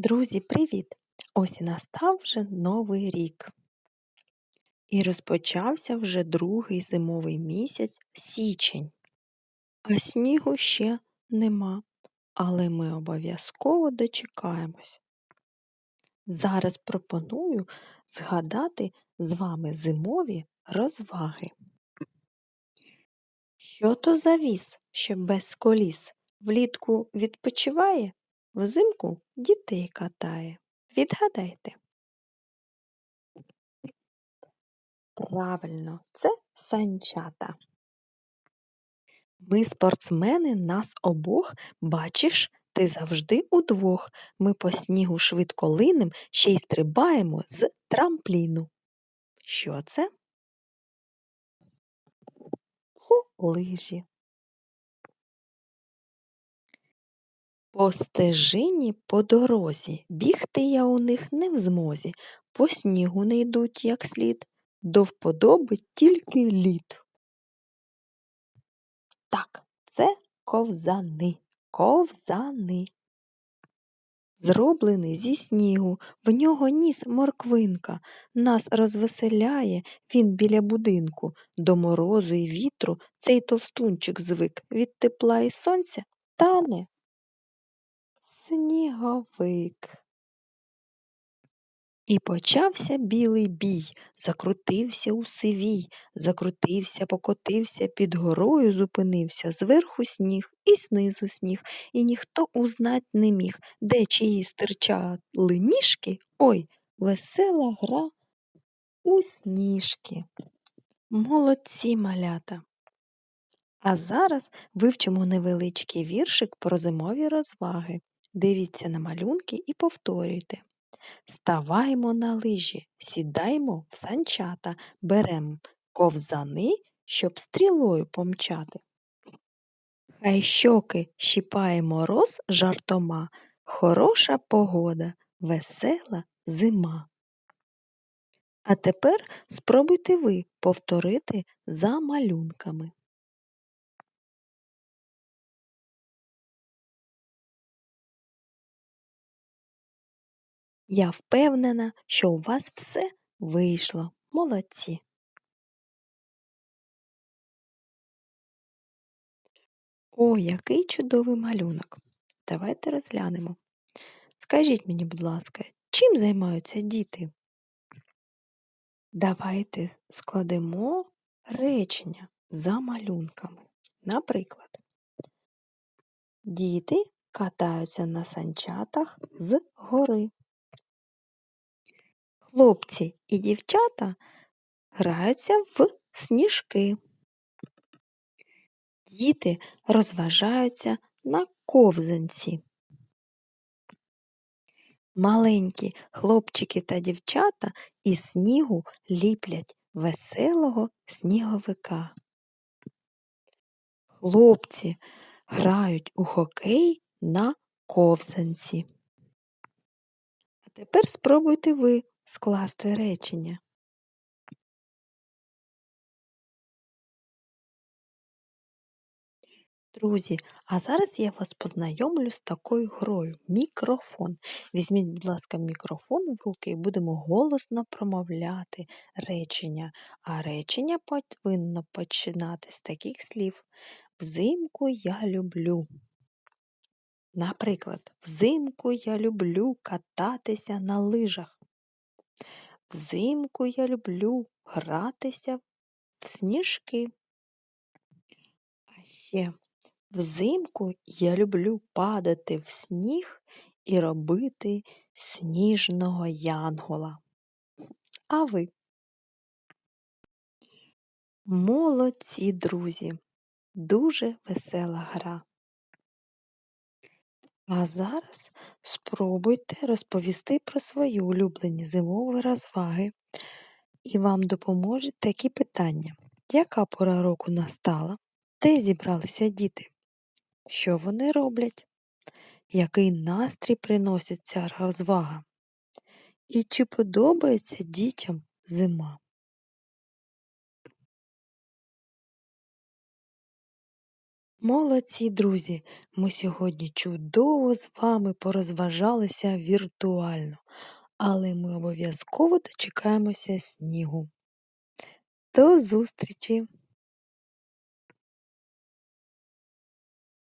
Друзі, привіт! Ось і настав вже новий рік. І розпочався вже другий зимовий місяць січень, а снігу ще нема, але ми обов'язково дочекаємось. Зараз пропоную згадати з вами зимові розваги. Що то за віз, що без коліс влітку відпочиває, взимку дітей катає? Відгадайте. Правильно, це санчата. Ми спортсмени, нас обох, бачиш, ти завжди удвох. Ми по снігу швидко линем, ще й стрибаємо з трампліну. Що це? Це лижі. По стежині по дорозі, бігти я у них не в змозі, по снігу не йдуть, як слід, до вподоби тільки лід. Так, це ковзани, ковзани. Зроблений зі снігу, в нього ніс морквинка, нас розвеселяє він біля будинку, до морозу й вітру цей товстунчик звик від тепла і сонця тане. Сніговик. І почався білий бій, закрутився у сивій, закрутився, покотився, під горою зупинився, зверху сніг і знизу сніг, і ніхто узнать не міг, де чиї стирчали ніжки, ой, весела гра у сніжки. Молодці малята. А зараз вивчимо невеличкий віршик про зимові розваги. Дивіться на малюнки і повторюйте. Ставаймо на лижі, сідаймо в санчата, берем ковзани, щоб стрілою помчати. Хай щоки щіпає мороз жартома, хороша погода, весела зима. А тепер спробуйте ви повторити за малюнками. Я впевнена, що у вас все вийшло. Молодці. О, який чудовий малюнок. Давайте розглянемо. Скажіть мені, будь ласка, чим займаються діти? Давайте складемо речення за малюнками. Наприклад, діти катаються на санчатах з гори. Хлопці і дівчата граються в сніжки. Діти розважаються на ковзанці. Маленькі хлопчики та дівчата із снігу ліплять веселого сніговика. Хлопці грають у хокей на ковзанці. Тепер спробуйте ви скласти речення. Друзі, а зараз я вас познайомлю з такою грою мікрофон. Візьміть, будь ласка, мікрофон в руки і будемо голосно промовляти речення, а речення повинно починати з таких слів. Взимку я люблю. Наприклад, взимку я люблю кататися на лижах. Взимку я люблю гратися в сніжки. А ще взимку я люблю падати в сніг і робити сніжного янгола. А ви? Молодці, друзі, дуже весела гра. А зараз спробуйте розповісти про свої улюблені зимові розваги, і вам допоможуть такі питання. Яка пора року настала? Де зібралися діти? Що вони роблять? Який настрій приносить ця розвага? І чи подобається дітям зима? Молодці, друзі! Ми сьогодні чудово з вами порозважалися віртуально, але ми обов'язково дочекаємося снігу. До зустрічі!